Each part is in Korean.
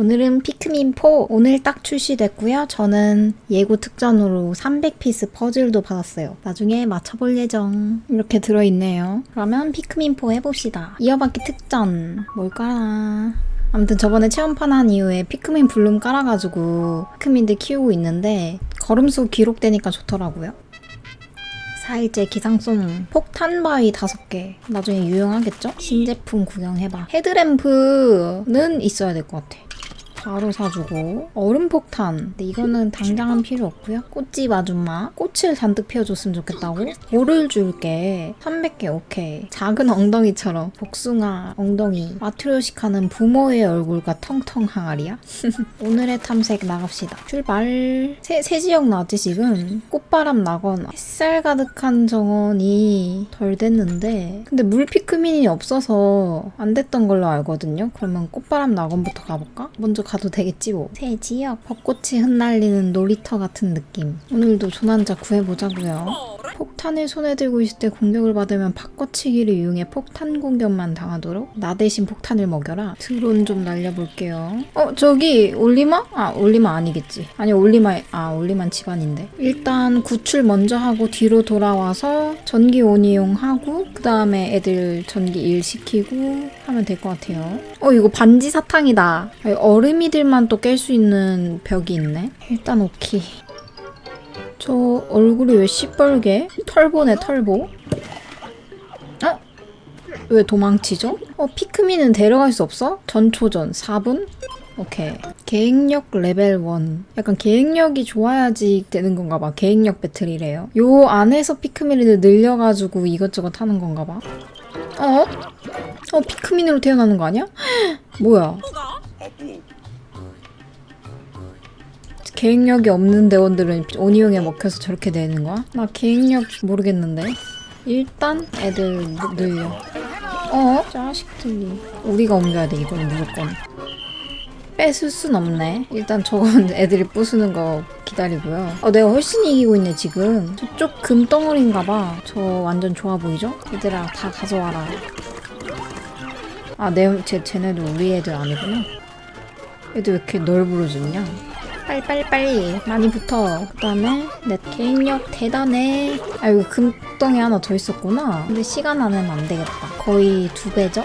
오늘은 피크민 4 오늘 딱 출시됐고요. 저는 예고 특전으로 300피스 퍼즐도 받았어요. 나중에 맞춰볼 예정. 이렇게 들어있네요. 그러면 피크민 4 해봅시다. 이어받기 특전 뭘 깔아? 아무튼 저번에 체험판 한 이후에 피크민 블룸 깔아가지고 피크민들 키우고 있는데 걸음수 기록되니까 좋더라고요. 4일째 기상송 폭탄 바위 5개 나중에 유용하겠죠? 신제품 구경해봐 헤드램프는 있어야 될 것 같아 바로 사주고. 얼음 폭탄. 근데 이거는 당장은 필요 없고요. 꽃집 아줌마. 꽃을 잔뜩 피워줬으면 좋겠다고. 볼을 줄게. 300개 오케이. 작은 엉덩이처럼. 복숭아 엉덩이. 마트로시카는 부모의 얼굴과 텅텅 항아리야? 오늘의 탐색 나갑시다. 출발. 새, 새 지역 나왔지 지금? 꽃바람 나거나. 햇살 가득한 정원이 덜 됐는데. 근데 물 피크민이 없어서 안 됐던 걸로 알거든요. 그러면 꽃바람 낙원부터 가볼까? 먼저 가도 되겠지 뭐. 새 지역 벚꽃이 흩날리는 놀이터 같은 느낌. 오늘도 조난자 구해보자고요. 폭탄을 손에 들고 있을 때 공격을 받으면 바꿔치기를 이용해 폭탄 공격만 당하도록 나 대신 폭탄을 먹여라. 드론 좀 날려볼게요. 어 저기 올리마? 아 올리마 아니겠지. 아니 올리마 아 올리만 집안인데. 일단 구출 먼저 하고 뒤로 돌아와서 전기 온이용 하고 그 다음에 애들 전기 일 시키고 하면 될 것 같아요. 어 이거 반지 사탕이다. 어른이들만 또 깰 수 있는 벽이 있네. 일단 오케이. 저 얼굴이 왜 시뻘게? 털보네 털보. 어? 왜 도망치죠? 어 피크민은 데려갈 수 없어? 전초전 4분? 오케이. 계획력 레벨 1. 약간 계획력이 좋아야지 되는 건가 봐. 계획력 배틀이래요. 요 안에서 피크민을 늘려가지고 이것저것 하는 건가 봐. 어? 어, 피크민으로 태어나는 거 아니야? 뭐야? 계획력이 없는 대원들은 오니용에 먹혀서 저렇게 되는 거야? 나 계획력 모르겠는데. 일단 애들 느- 늘려. 어? 자식들이. 우리가 옮겨야 돼, 이건 무조건. 뺏을 순 없네. 일단 저건 애들이 부수는 거 기다리고요. 어, 내가 훨씬 이기고 있네, 지금. 저쪽 금덩어리인가 봐. 저 완전 좋아 보이죠? 얘들아, 다 가져와라. 아, 내, 쟤, 쟤네도 우리 애들 아니구나. 애들 왜 이렇게 널브러 죽냐? 빨리빨리빨리 많이 붙어. 그 다음에 내 개인력 대단해. 아이고 금덩이 하나 더 있었구나. 근데 시간 안에는 안 되겠다. 거의 두 배죠?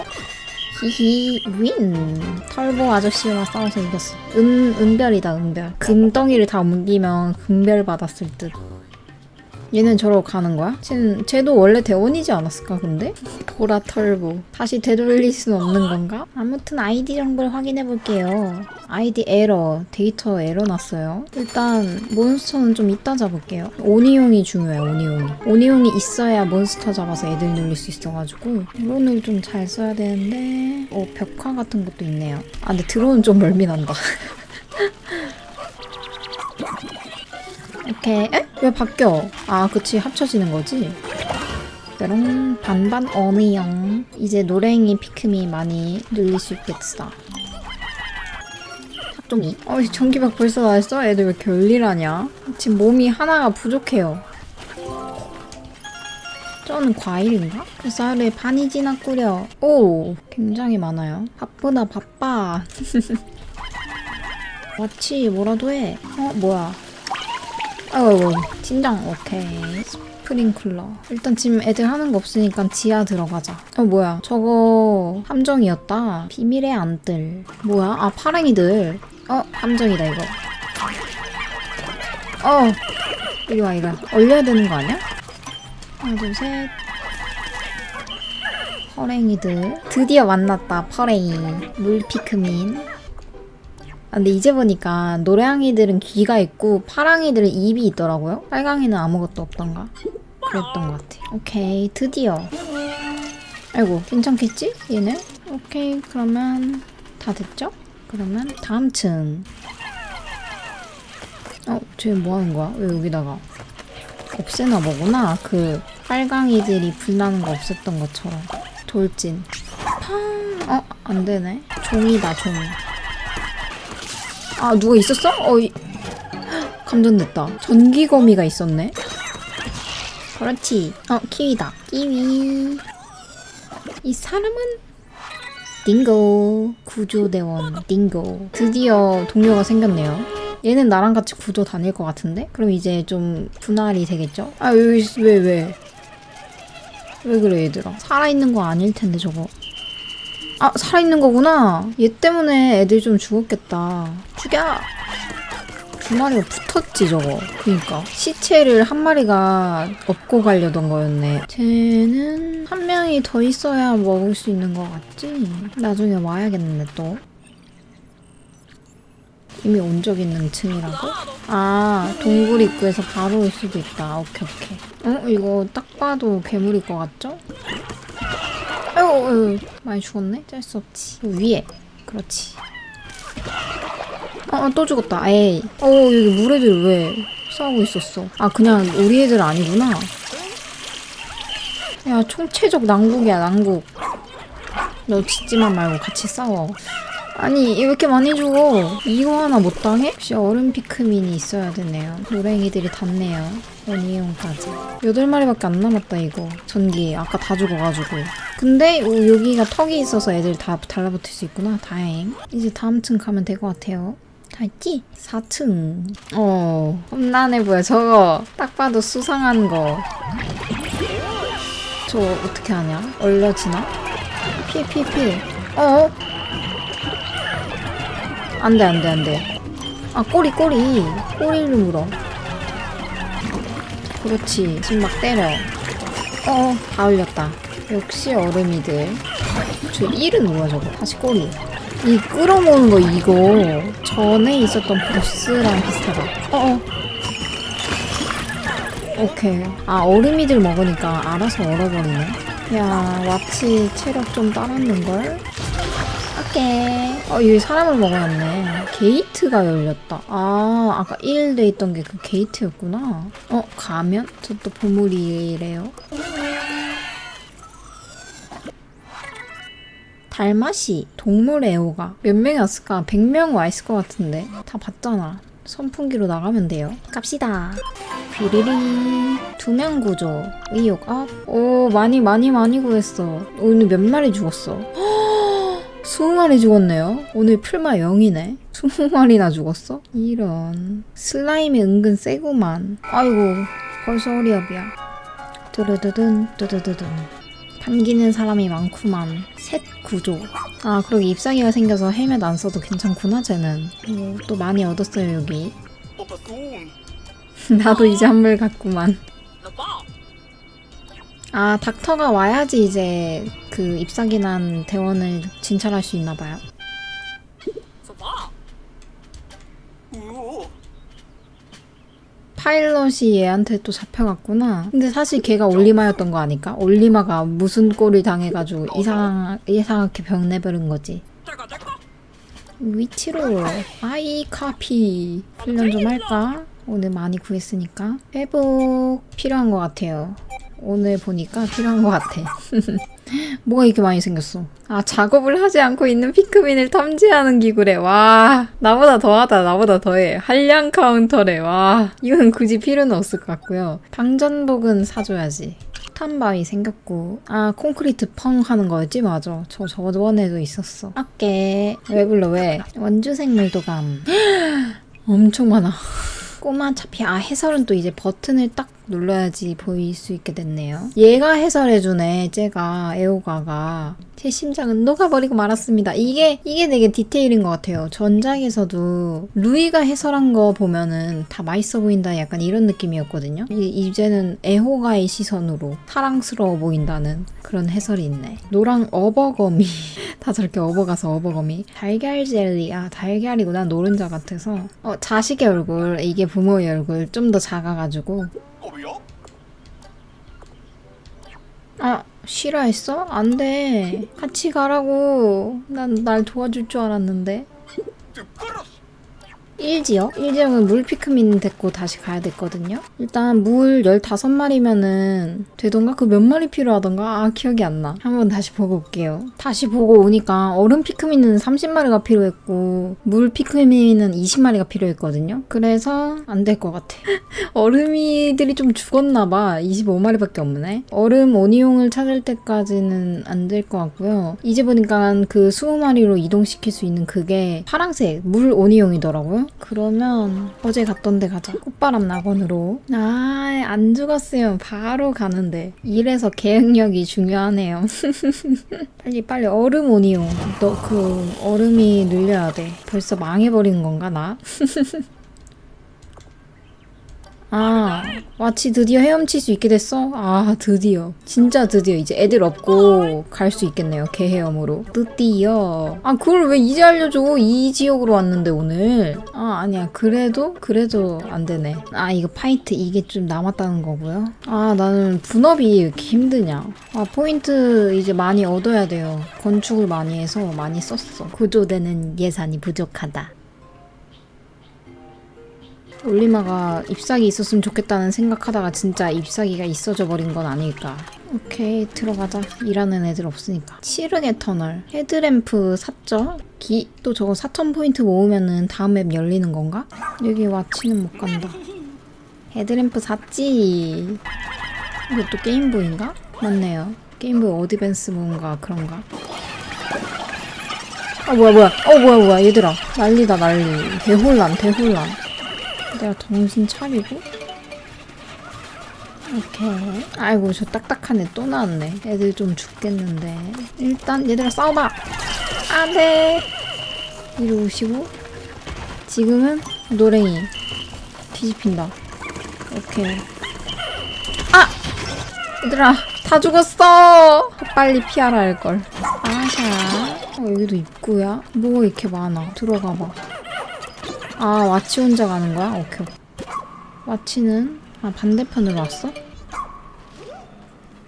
히히 윈. 털보 아저씨와 싸워서 이겼어. 은, 은별이다 은별. 금덩이를 다 옮기면 금별 받았을 듯. 얘는 저러고 가는 거야? 쟤는, 쟤도 원래 대원이지 않았을까, 근데? 보라 털보. 다시 되돌릴 수는 없는 건가? 아무튼 아이디 정보를 확인해 볼게요. 아이디 에러, 데이터 에러 났어요. 일단, 몬스터는 좀 이따 잡을게요. 오니용이 중요해, 오니용이. 오니용이 있어야 몬스터 잡아서 애들 늘릴 수 있어가지고. 드론을 좀 잘 써야 되는데, 어, 벽화 같은 것도 있네요. 아, 근데 드론은 좀 멀미난다. 오케이. 에? 왜 바뀌어? 아, 그치. 합쳐지는 거지. 뾰롱 반반 어미영. 이제 노랭이 피크미 많이 늘릴 수 있겠어. 합종이. 어이, 전기박 벌써 나왔어? 애들 왜 열일하냐? 지금 몸이 하나가 부족해요. 저는 과일인가? 그 쌀에 반이 지나 끓여. 오, 굉장히 많아요. 바쁘다, 바빠. 마치 뭐라도 해. 어, 뭐야. 아이고, 진정, 오케이. 스프링클러. 일단 지금 애들 하는 거 없으니까 지하 들어가자. 어, 뭐야. 저거 함정이었다. 비밀의 안뜰. 뭐야? 아, 파랭이들. 어, 함정이다, 이거. 어, 이리 와, 와. 얼려야 되는 거 아니야? 하나, 둘, 셋. 퍼랭이들. 드디어 만났다, 퍼랭이. 물피크민. 아, 근데 이제 보니까 노래항이들은 귀가 있고 파랑이들은 입이 있더라고요. 빨강이는 아무것도 없던가. 그랬던 것 같아. 오케이, 드디어. 아이고, 괜찮겠지? 얘네? 오케이, 그러면 다 됐죠? 그러면 다음 층. 어, 쟤 뭐 하는 거야? 왜 여기다가? 없애나 보구나. 그 빨강이들이 불나는 거 없앴던 것처럼. 돌진. 팡! 어, 안 되네. 종이다, 종이. 아 누가 있었어? 어 이... 감전됐다. 전기거미가 있었네. 그렇지. 어 키위다. 키위. 이 사람은 딩고. 구조대원 딩고. 드디어 동료가 생겼네요. 얘는 나랑 같이 구조 다닐 것 같은데? 그럼 이제 좀 분할이 되겠죠? 아 여기 왜 왜? 왜 그래 얘들아? 살아있는 거 아닐 텐데 저거 아 살아있는 거구나. 얘 때문에 애들 좀 죽었겠다. 죽여! 두 마리가 붙었지 저거. 그니까. 시체를 한 마리가 업고 가려던 거였네. 쟤는 한 명이 더 있어야 먹을 수 있는 것 같지? 나중에 와야겠는데 또. 이미 온 적 있는 층이라고? 아 동굴 입구에서 바로 올 수도 있다. 오케이 오케이. 어? 이거 딱 봐도 괴물일 것 같죠? 아이고, 아이고 많이 죽었네 짤 수 없지 위에 그렇지 어, 어, 또 죽었다. 에이. 어, 여기 물 애들 왜 싸우고 있었어? 아, 그냥 우리 애들 아니구나. 야, 총체적 난국이야, 난국. 너 짖지만 말고 같이 싸워. 아니, 왜 이렇게 많이 죽어? 이거 하나 못 당해? 역시 얼음 피크민이 있어야 되네요. 노랭이들이 닿네요. 원이용까지. 여덟 마리밖에 안 남았다, 이거. 전기. 아까 다 죽어가지고. 근데 요- 여기가 턱이 있어서 애들 다 달라붙을 수 있구나. 다행. 이제 다음 층 가면 될 것 같아요. 다 했지? 4층. 어, 험난해 보여. 저거 딱 봐도 수상한 거. 저 어떻게 하냐? 얼려지나? 피해. 어? 안 돼, 안 돼, 안 돼. 아, 꼬리, 꼬리. 꼬리를 물어. 그렇지. 지금 막 때려. 어, 다 올렸다. 역시 얼음이들. 저 1은 뭐야, 저거? 다시 꼬리. 이 끌어모으는 거 이거 전에 있었던 보스랑 비슷하다. 어어. 오케이. 아 얼음이들 먹으니까 알아서 얼어버리네. 야 와치 체력 좀 따랐는걸? 오케이. 어 여기 사람을 먹어놨네. 게이트가 열렸다. 아 아까 1돼 있던 게 그 게이트였구나. 어 가면? 저 또 보물이래요. 달마시, 동물 애호가 몇 명이 왔을까? 100명 와 있을 것 같은데 다 봤잖아 선풍기로 나가면 돼요 갑시다 비리리 두명 구조 의욕 업 오 많이 많이 많이 구했어 오늘 몇 마리 죽었어 20마리 죽었네요. 오늘 풀마 0이네. 20마리나 죽었어? 이런. 슬라임이 은근 세구만. 아이고, 벌써 허리업이야. 드르드든, 드르드든. 반기는 사람이 많구만. 셋 구조. 아, 그러게 잎사귀가 생겨서 헬멧 안 써도 괜찮구나, 쟤는. 오, 또 많이 얻었어요, 여기. 나도 이제 한물 갔구만. 아, 닥터가 와야지 이제 그 잎사귀난 대원을 진찰할 수 있나 봐요. 파일럿이 얘한테 또 잡혀갔구나. 근데 사실 걔가 올리마였던 거 아닐까? 올리마가 무슨 꼴을 당해가지고 이상, 이상하게 병내버린 거지. 위치로 아이 카피 훈련 좀 할까? 오늘 많이 구했으니까 회복 필요한 것 같아요. 오늘 보니까 필요한 것 같아. 뭐가 이렇게 많이 생겼어? 아 작업을 하지 않고 있는 피크민을 탐지하는 기구래. 와 나보다 더하다. 나보다 더해. 한량 카운터래. 와 이건 굳이 필요는 없을 것 같고요. 방전복은 사줘야지. 탄바위 생겼고 아 콘크리트 펑 하는 거였지 맞아 저 저번에도 있었어 아깨 왜 불러 왜 원주생물도감 엄청 많아 꼬마 차피 아 해설은 또 이제 버튼을 딱 눌러야지 보일 수 있게 됐네요. 얘가 해설해주네. 제가 에오가가 제 심장은 녹아버리고 말았습니다. 이게 이게 되게 디테일인 것 같아요. 전작에서도 루이가 해설한 거 보면은 다 맛있어 보인다 약간 이런 느낌이었거든요. 이, 제는 에오가의 시선으로 사랑스러워 보인다는 그런 해설이 있네. 노랑 어버거미 다 저렇게 어버가서 어버거미 달걀 젤리 아 달걀이구나 노른자 같아서 어 자식의 얼굴 이게 부모의 얼굴 좀 더 작아가지고 아, 싫어했어? 안 돼. 같이 가라고. 난 날 도와줄 줄 알았는데. 1지역? 1지역은 물 피크민 데리고 다시 가야 됐거든요. 일단 물 15마리면은 되던가? 그 몇 마리 필요하던가? 아, 기억이 안 나. 한번 다시 보고 올게요. 다시 보고 오니까 얼음 피크민은 30마리가 필요했고 물 피크민은 20마리가 필요했거든요. 그래서 안 될 것 같아. 얼음이들이 좀 죽었나 봐. 25마리밖에 없네. 얼음 오니용을 찾을 때까지는 안 될 것 같고요. 이제 보니까 그 20마리로 이동시킬 수 있는 그게 파랑색 물 오니용이더라고요. 그러면 어제 갔던 데 가자. 꽃바람 낙원으로. 아, 안 죽었으면 바로 가는데. 이래서 계획력이 중요하네요. 빨리 빨리 얼음 오니용. 너그 얼음이 늘려야 돼. 벌써 망해버린 건가 나? 아, 와치 드디어 헤엄칠 수 있게 됐어? 아, 드디어. 진짜 드디어 이제 애들 없고 갈 수 있겠네요. 개 헤엄으로. 드디어. 아, 그걸 왜 이제 알려줘? 이 지역으로 왔는데, 오늘. 아, 아니야. 그래도, 그래도 안 되네. 아, 이거 파이트 이게 좀 남았다는 거고요. 아, 나는 분업이 왜 이렇게 힘드냐. 아, 포인트 이제 많이 얻어야 돼요. 건축을 많이 해서 많이 썼어. 구조되는 예산이 부족하다. 올리마가 잎사귀 있었으면 좋겠다는 생각하다가 진짜 잎사귀가 있어져 버린 건 아닐까. 오케이 들어가자. 일하는 애들 없으니까. 치르게 터널. 헤드램프 샀죠? 기. 또 저거 4,000포인트 모으면은 다음 맵 열리는 건가? 여기 와치는 못 간다. 헤드램프 샀지. 이것도 게임보인가? 맞네요. 게임보이 어드밴스 뭔가 그런가? 아 뭐야 뭐야 어 뭐야 뭐야 얘들아 난리다 난리 대혼란 대혼란 내가 정신 차리고? 오케이 아이고 저 딱딱한 애 또 나왔네. 애들 좀 죽겠는데. 일단 얘들아 싸워봐. 안돼. 이리 오시고. 지금은 노랭이 뒤집힌다. 오케이. 아! 얘들아 다 죽었어. 빨리 피하라 할걸. 아샤 어, 여기도 입구야? 뭐가 이렇게 많아? 들어가봐 아 와치 혼자 가는 거야? 오케이 와치는? 아 반대편으로 왔어?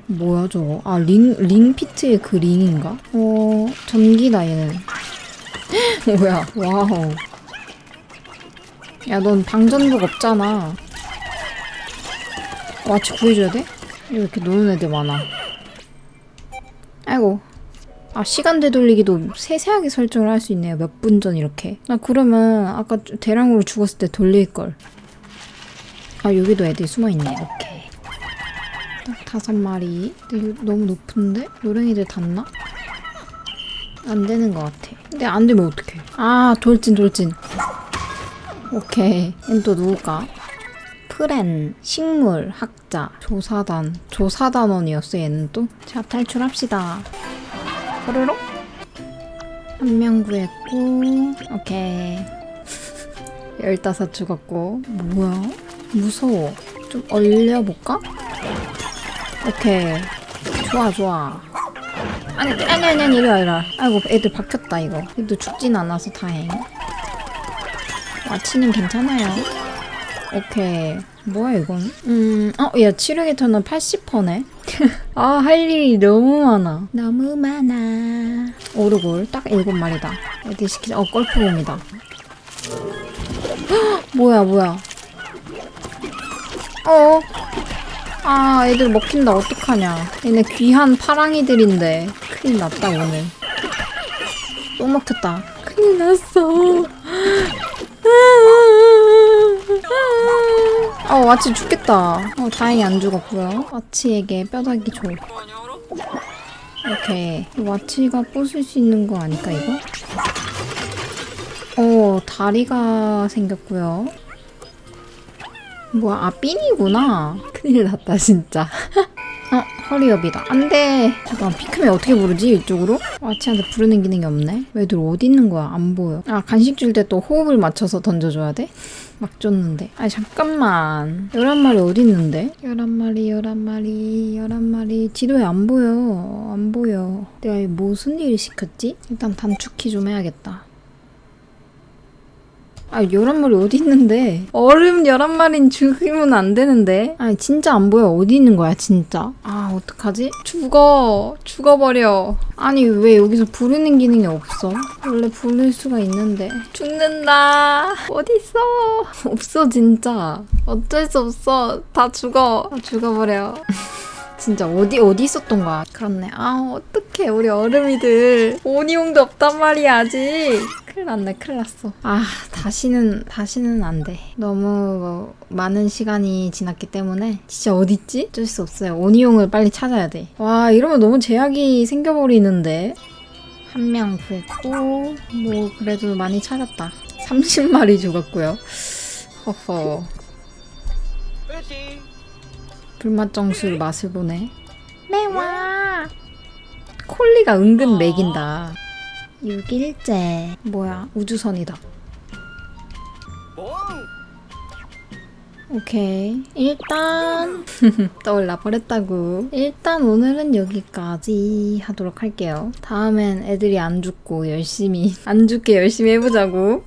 뭐야 저거? 아 링 링피트의 그 링인가? 어 전기다 얘는 뭐야? 와우. 야 넌 방전복 없잖아. 와치 구해줘야 돼? 왜 이렇게 노는 애들 많아? 아이고 아 시간 되돌리기도 세세하게 설정을 할 수 있네요. 몇 분 전 이렇게. 나 그러면 아까 대량으로 죽었을 때 돌릴걸. 아 여기도 애들이 숨어있네. 오케이. 딱 다섯 마리. 근데 이거 너무 높은데? 노랭이들 닿나? 안 되는 것 같아. 근데 안 되면 어떡해. 아 돌진 돌진. 오케이. 얜또 누굴까? 프렌, 식물, 학자, 조사단. 조사단원이었어 얘는 또? 자 탈출합시다 뽀로로? 한명 구했고 오케이. 열다섯 죽었고. 뭐야? 무서워. 좀 얼려볼까? 오케이. 좋아 좋아. 아니 아니 아니 아니 이리 와 이리 와. 아이고 애들 박혔다 이거. 그래도 죽진 않아서 다행. 와치님 괜찮아요 오케이 뭐야 이건 음 어 야 치료기 터널 80%네 아 할 일이 너무 많아 너무 많아 오르골 딱 일곱 마리다 어디 시키자 어 골프공이다 헉, 뭐야 뭐야 어. 아, 애들 먹힌다. 어떡하냐. 얘네 귀한 파랑이들인데. 큰일 났다, 오늘. 또 먹혔다. 큰일 났어. 어, 와치 죽겠다. 어, 다행히 안 죽었고요. 와치에게 뼈다귀 줘. 오케이. 와치가 부술 수 있는 거 아닐까, 이거? 어, 다리가 생겼고요. 뭐야, 아, 삔이구나. 큰일 났다, 진짜. 어, 허리업이다. 안 돼. 잠깐, 피크맨 어떻게 부르지, 이쪽으로? 와치한테 부르는 기능이 없네. 애들 어디 있는 거야? 안 보여. 아, 간식 줄 때 또 호흡을 맞춰서 던져줘야 돼? 막 줬는데. 아니, 잠깐만. 11마리 어디 있는데? 11마리, 11마리, 11마리. 지도에 안 보여. 안 보여. 내가 무슨 일 시켰지? 일단 단축키 좀 해야겠다. 아, 11마리 어디 있는데? 얼음 11마리는 죽이면 안 되는데? 아니, 진짜 안 보여. 어디 있는 거야, 진짜? 아, 어떡하지? 죽어. 죽어버려. 아니, 왜 여기서 부르는 기능이 없어? 원래 부를 수가 있는데. 죽는다. 어딨어? 없어, 진짜. 어쩔 수 없어. 다 죽어. 다 죽어버려. 진짜 어디 어디 있었던 거야? 그렇네. 아 어떡해 우리 얼음이들 오니용도 없단 말이야 아직. 큰일 났네 큰일 났어. 아 다시는 다시는 안 돼. 너무 뭐 많은 시간이 지났기 때문에 진짜 어디 있지? 어쩔 수 없어요. 오니용을 빨리 찾아야 돼. 와 이러면 너무 제약이 생겨버리는데. 한 명 구했고 뭐 그래도 많이 찾았다. 30마리 죽었고요. 허허. Fishy. 불맛 정수를 맛을 보네. 매워. 콜리가 은근 맥인다. 6일째. 뭐야, 우주선이다. 오케이. 일단, 떠올라 버렸다고. 일단 오늘은 여기까지 하도록 할게요. 다음엔 애들이 안 죽고 열심히, 안 죽게 열심히 해보자고.